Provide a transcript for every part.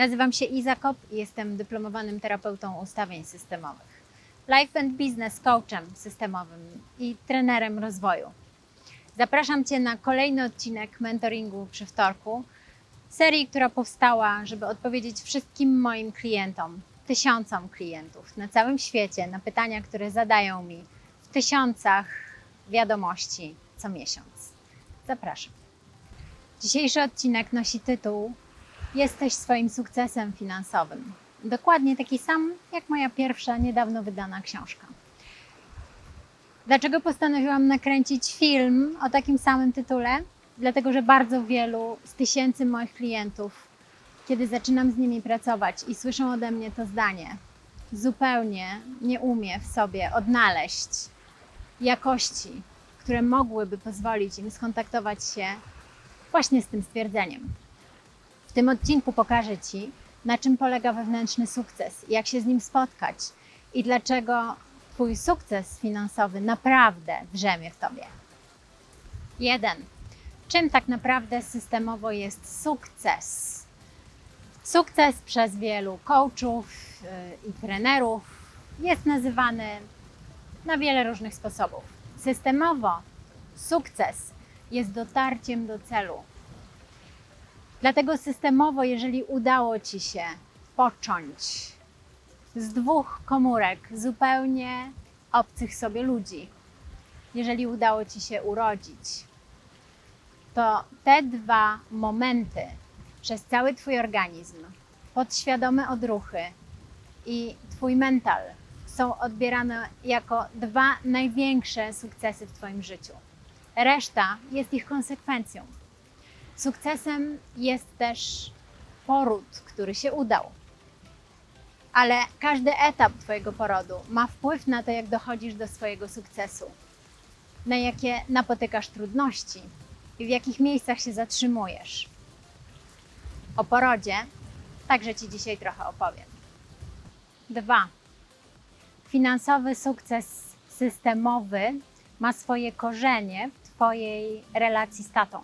Nazywam się Iza Kop i jestem dyplomowanym terapeutą ustawień systemowych. Life and Business Coachem systemowym i trenerem rozwoju. Zapraszam Cię na kolejny odcinek mentoringu przy wtorku, serii, która powstała, żeby odpowiedzieć wszystkim moim klientom, tysiącom klientów na całym świecie na pytania, które zadają mi w tysiącach wiadomości co miesiąc. Zapraszam. Dzisiejszy odcinek nosi tytuł Jesteś swoim sukcesem finansowym. Dokładnie taki sam jak moja pierwsza niedawno wydana książka. Dlaczego postanowiłam nakręcić film o takim samym tytule? Dlatego, że bardzo wielu z tysięcy moich klientów, kiedy zaczynam z nimi pracować i słyszą ode mnie to zdanie, zupełnie nie umie w sobie odnaleźć jakości, które mogłyby pozwolić im skontaktować się właśnie z tym stwierdzeniem. W tym odcinku pokażę Ci, na czym polega wewnętrzny sukces, jak się z nim spotkać i dlaczego Twój sukces finansowy naprawdę drzemie w Tobie. 1. Czym tak naprawdę systemowo jest sukces? Sukces przez wielu coachów yy, i trenerów jest nazywany na wiele różnych sposobów. Systemowo sukces jest dotarciem do celu. Dlatego systemowo, jeżeli udało Ci się począć z dwóch komórek zupełnie obcych sobie ludzi, jeżeli udało Ci się urodzić, to te dwa momenty przez cały Twój organizm, podświadome odruchy i Twój mental są odbierane jako dwa największe sukcesy w Twoim życiu. Reszta jest ich konsekwencją. Sukcesem jest też poród, który się udał. Ale każdy etap Twojego porodu ma wpływ na to, jak dochodzisz do swojego sukcesu, na jakie napotykasz trudności i w jakich miejscach się zatrzymujesz. O porodzie także Ci dzisiaj trochę opowiem. Dwa. Finansowy sukces systemowy ma swoje korzenie w Twojej relacji z tatą.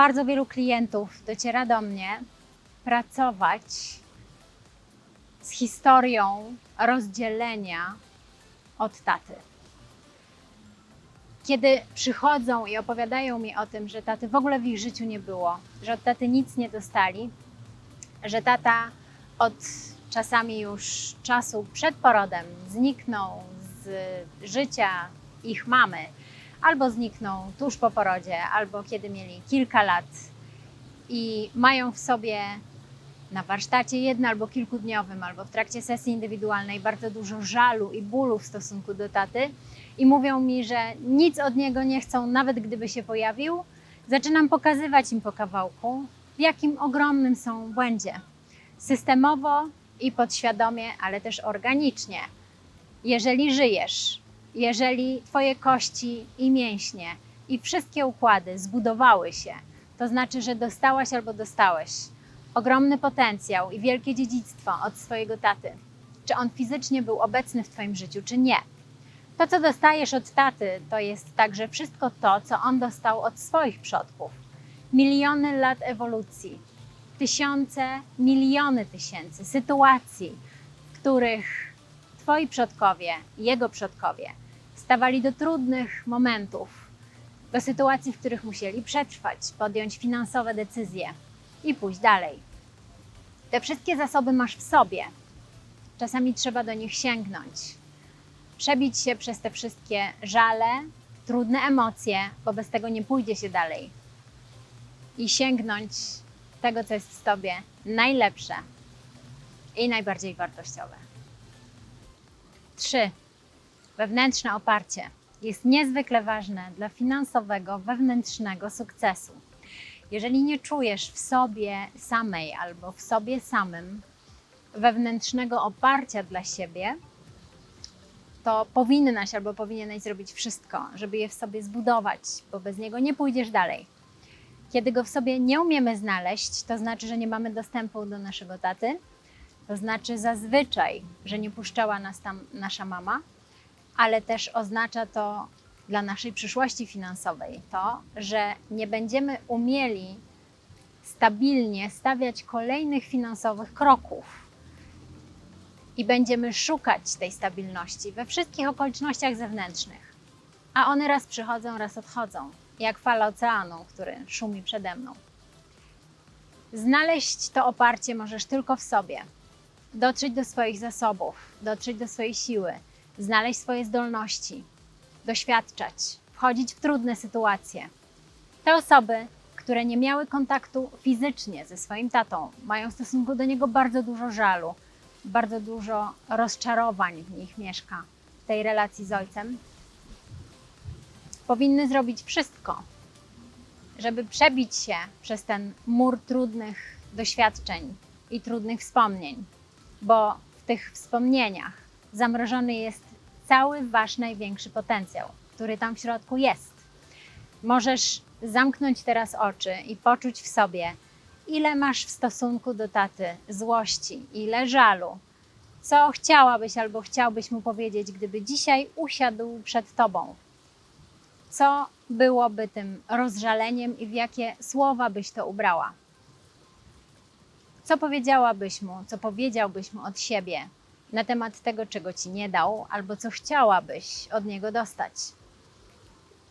Bardzo wielu klientów dociera do mnie pracować z historią rozdzielenia od taty. Kiedy przychodzą i opowiadają mi o tym, że taty w ogóle w ich życiu nie było, że od taty nic nie dostali, że tata od czasami już czasu przed porodem zniknął z życia ich mamy, albo zniknął tuż po porodzie, albo kiedy mieli kilka lat i mają w sobie na warsztacie jedno albo kilkudniowym, albo w trakcie sesji indywidualnej bardzo dużo żalu i bólu w stosunku do taty i mówią mi, że nic od niego nie chcą, nawet gdyby się pojawił, zaczynam pokazywać im po kawałku, w jakim ogromnym są błędzie. Systemowo i podświadomie, ale też organicznie. Jeżeli żyjesz, jeżeli Twoje kości i mięśnie i wszystkie układy zbudowały się, to znaczy, że dostałaś albo dostałeś ogromny potencjał i wielkie dziedzictwo od swojego taty. Czy on fizycznie był obecny w Twoim życiu, czy nie? To, co dostajesz od taty, to jest także wszystko to, co on dostał od swoich przodków. Miliony lat ewolucji, tysiące, miliony tysięcy sytuacji, w których Twoi przodkowie, jego przodkowie stawali do trudnych momentów, do sytuacji, w których musieli przetrwać, podjąć finansowe decyzje i pójść dalej. Te wszystkie zasoby masz w sobie. Czasami trzeba do nich sięgnąć, przebić się przez te wszystkie żale, trudne emocje, bo bez tego nie pójdzie się dalej. I sięgnąć tego, co jest w tobie najlepsze i najbardziej wartościowe. 3. Wewnętrzne oparcie jest niezwykle ważne dla finansowego, wewnętrznego sukcesu. Jeżeli nie czujesz w sobie samej albo w sobie samym wewnętrznego oparcia dla siebie, to powinnaś albo powinieneś zrobić wszystko, żeby je w sobie zbudować, bo bez niego nie pójdziesz dalej. Kiedy go w sobie nie umiemy znaleźć, to znaczy, że nie mamy dostępu do naszego taty, to znaczy zazwyczaj, że nie puszczała nas tam nasza mama, ale też oznacza to dla naszej przyszłości finansowej to, że nie będziemy umieli stabilnie stawiać kolejnych finansowych kroków. I będziemy szukać tej stabilności we wszystkich okolicznościach zewnętrznych. A one raz przychodzą, raz odchodzą, jak fala oceanu, który szumi przede mną. Znaleźć to oparcie możesz tylko w sobie. Dotrzeć do swoich zasobów, dotrzeć do swojej siły, znaleźć swoje zdolności, doświadczać, wchodzić w trudne sytuacje. Te osoby, które nie miały kontaktu fizycznie ze swoim tatą, mają w stosunku do niego bardzo dużo żalu, bardzo dużo rozczarowań w nich mieszka w tej relacji z ojcem. Powinny zrobić wszystko, żeby przebić się przez ten mur trudnych doświadczeń i trudnych wspomnień, bo w tych wspomnieniach zamrożony jest cały wasz największy potencjał, który tam w środku jest. Możesz zamknąć teraz oczy i poczuć w sobie, ile masz w stosunku do taty złości, ile żalu. Co chciałabyś albo chciałbyś mu powiedzieć, gdyby dzisiaj usiadł przed tobą? Co byłoby tym rozżaleniem i w jakie słowa byś to ubrała? Co powiedziałabyś mu, co powiedziałbyś mu od siebie na temat tego, czego ci nie dał, albo co chciałabyś od niego dostać?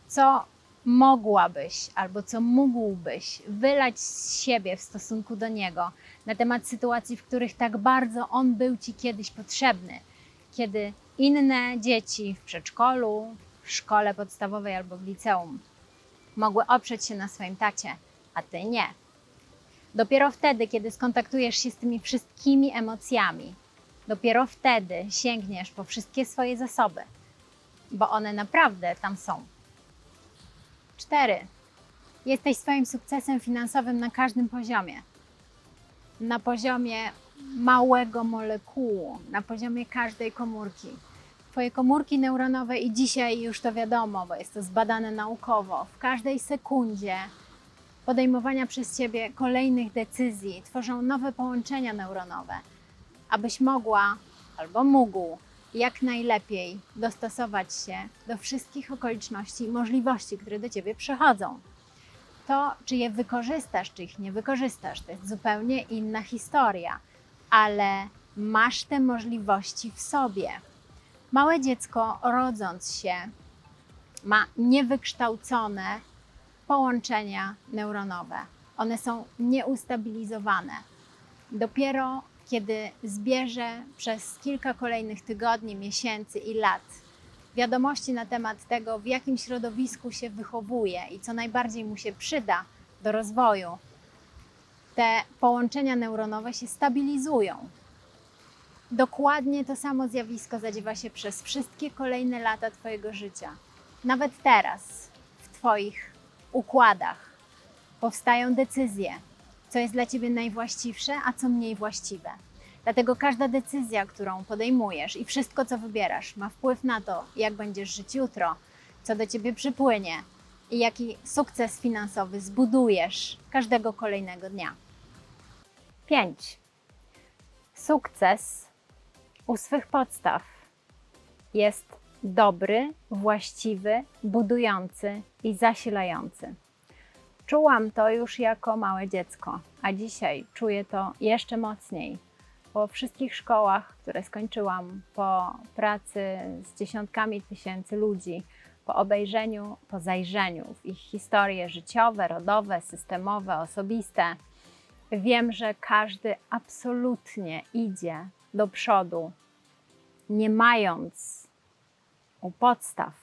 Co mogłabyś albo co mógłbyś wylać z siebie w stosunku do niego na temat sytuacji, w których tak bardzo on był ci kiedyś potrzebny, kiedy inne dzieci w przedszkolu, w szkole podstawowej albo w liceum mogły oprzeć się na swoim tacie, a ty nie. Dopiero wtedy, kiedy skontaktujesz się z tymi wszystkimi emocjami, dopiero wtedy sięgniesz po wszystkie swoje zasoby, bo one naprawdę tam są. 4. Jesteś swoim sukcesem finansowym na każdym poziomie. Na poziomie małego molekułu, na poziomie każdej komórki. Twoje komórki neuronowe i dzisiaj już to wiadomo, bo jest to zbadane naukowo, w każdej sekundzie podejmowania przez Ciebie kolejnych decyzji tworzą nowe połączenia neuronowe, abyś mogła albo mógł jak najlepiej dostosować się do wszystkich okoliczności i możliwości, które do Ciebie przychodzą. To, czy je wykorzystasz, czy ich nie wykorzystasz, to jest zupełnie inna historia, ale masz te możliwości w sobie. Małe dziecko, rodząc się, ma niewykształcone połączenia neuronowe. One są nieustabilizowane. Dopiero kiedy zbierze przez kilka kolejnych tygodni, miesięcy i lat wiadomości na temat tego, w jakim środowisku się wychowuje i co najbardziej mu się przyda do rozwoju, te połączenia neuronowe się stabilizują. Dokładnie to samo zjawisko zadziewa się przez wszystkie kolejne lata Twojego życia. Nawet teraz, w Twoich układach, powstają decyzje, co jest dla Ciebie najwłaściwsze, a co mniej właściwe. Dlatego każda decyzja, którą podejmujesz i wszystko, co wybierasz, ma wpływ na to, jak będziesz żyć jutro, co do Ciebie przypłynie i jaki sukces finansowy zbudujesz każdego kolejnego dnia. 5. Sukces u swych podstaw jest dobry, właściwy, budujący i zasilający. Czułam to już jako małe dziecko, a dzisiaj czuję to jeszcze mocniej. Po wszystkich szkołach, które skończyłam, po pracy z dziesiątkami tysięcy ludzi, po obejrzeniu, po zajrzeniu w ich historie życiowe, rodowe, systemowe, osobiste, wiem, że każdy absolutnie idzie do przodu, nie mając u podstaw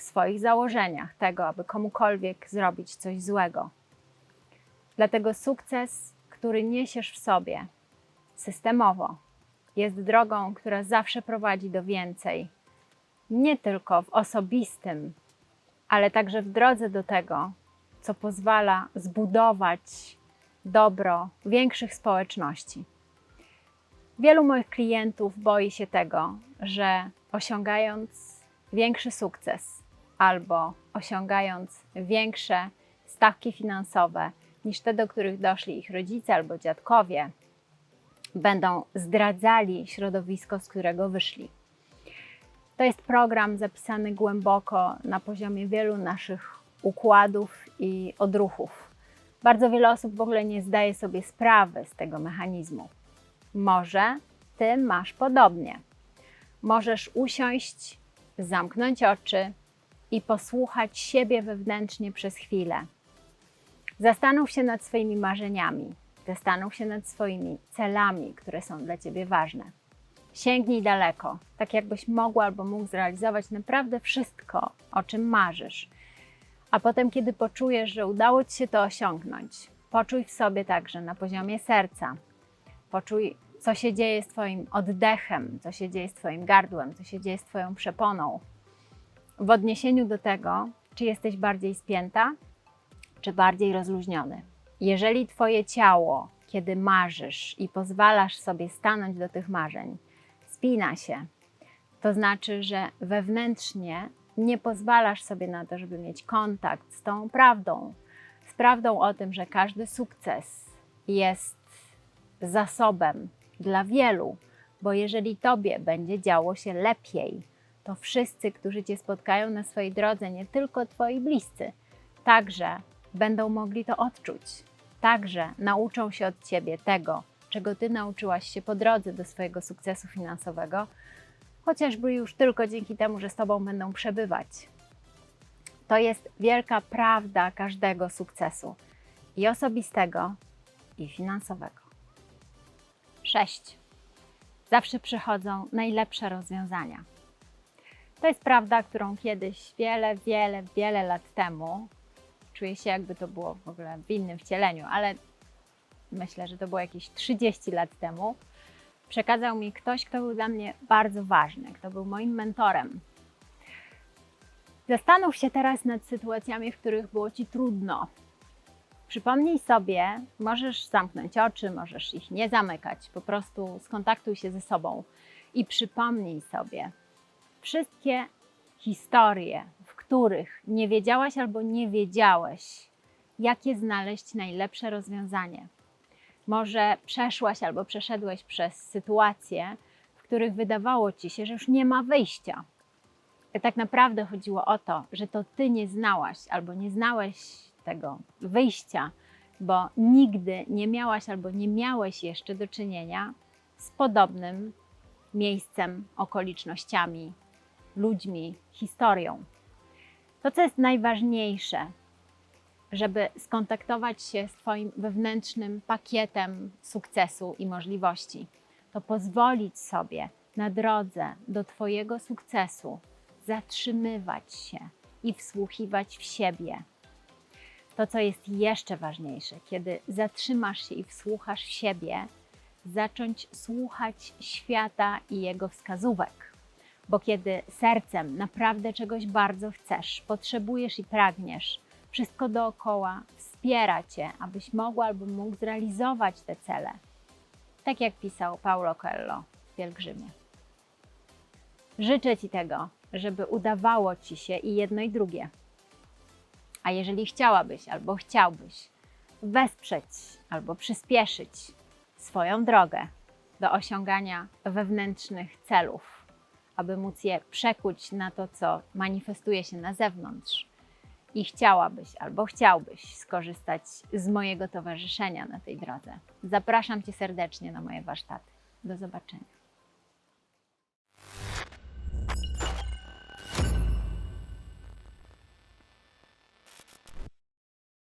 w swoich założeniach tego, aby komukolwiek zrobić coś złego. Dlatego sukces, który niesiesz w sobie systemowo, jest drogą, która zawsze prowadzi do więcej. Nie tylko w osobistym, ale także w drodze do tego, co pozwala zbudować dobro większych społeczności. Wielu moich klientów boi się tego, że osiągając większy sukces, albo osiągając większe stawki finansowe niż te, do których doszli ich rodzice albo dziadkowie, będą zdradzali środowisko, z którego wyszli. To jest program zapisany głęboko na poziomie wielu naszych układów i odruchów. Bardzo wiele osób w ogóle nie zdaje sobie sprawy z tego mechanizmu. Może ty masz podobnie. Możesz usiąść, zamknąć oczy i posłuchać siebie wewnętrznie przez chwilę. Zastanów się nad swoimi marzeniami, zastanów się nad swoimi celami, które są dla ciebie ważne. Sięgnij daleko, tak jakbyś mogła albo mógł zrealizować naprawdę wszystko, o czym marzysz. A potem, kiedy poczujesz, że udało ci się to osiągnąć, poczuj w sobie także na poziomie serca. Poczuj, co się dzieje z Twoim oddechem, co się dzieje z Twoim gardłem, co się dzieje z Twoją przeponą. W odniesieniu do tego, czy jesteś bardziej spięta, czy bardziej rozluźniony. Jeżeli Twoje ciało, kiedy marzysz i pozwalasz sobie stanąć do tych marzeń, spina się, to znaczy, że wewnętrznie nie pozwalasz sobie na to, żeby mieć kontakt z tą prawdą, z prawdą o tym, że każdy sukces jest zasobem dla wielu, bo jeżeli Tobie będzie działo się lepiej, to wszyscy, którzy Cię spotkają na swojej drodze, nie tylko Twoi bliscy, także będą mogli to odczuć. Także nauczą się od Ciebie tego, czego Ty nauczyłaś się po drodze do swojego sukcesu finansowego, chociażby już tylko dzięki temu, że z Tobą będą przebywać. To jest wielka prawda każdego sukcesu i osobistego, i finansowego. 6. Zawsze przychodzą najlepsze rozwiązania. To jest prawda, którą kiedyś, wiele, wiele, wiele lat temu, czuję się jakby to było w ogóle w innym wcieleniu, ale myślę, że to było jakieś 30 lat temu, przekazał mi ktoś, kto był dla mnie bardzo ważny, kto był moim mentorem. Zastanów się teraz nad sytuacjami, w których było ci trudno. Przypomnij sobie, możesz zamknąć oczy, możesz ich nie zamykać, po prostu skontaktuj się ze sobą i przypomnij sobie wszystkie historie, w których nie wiedziałaś albo nie wiedziałeś, jakie znaleźć najlepsze rozwiązanie. Może przeszłaś albo przeszedłeś przez sytuacje, w których wydawało ci się, że już nie ma wyjścia. I tak naprawdę chodziło o to, że to ty nie znałaś albo nie znałeś tego wyjścia, bo nigdy nie miałaś albo nie miałeś jeszcze do czynienia z podobnym miejscem, okolicznościami, ludźmi, historią. To, co jest najważniejsze, żeby skontaktować się z Twoim wewnętrznym pakietem sukcesu i możliwości, to pozwolić sobie na drodze do Twojego sukcesu zatrzymywać się i wsłuchiwać w siebie. To, co jest jeszcze ważniejsze, kiedy zatrzymasz się i wsłuchasz w siebie, zacząć słuchać świata i jego wskazówek. Bo kiedy sercem naprawdę czegoś bardzo chcesz, potrzebujesz i pragniesz, wszystko dookoła wspiera cię, abyś mogła albo mógł zrealizować te cele. Tak jak pisał Paulo Coelho w Pielgrzymie. Życzę Ci tego, żeby udawało Ci się i jedno i drugie. A jeżeli chciałabyś albo chciałbyś wesprzeć albo przyspieszyć swoją drogę do osiągania wewnętrznych celów, aby móc je przekuć na to, co manifestuje się na zewnątrz, i chciałabyś albo chciałbyś skorzystać z mojego towarzyszenia na tej drodze, zapraszam Cię serdecznie na moje warsztaty. Do zobaczenia.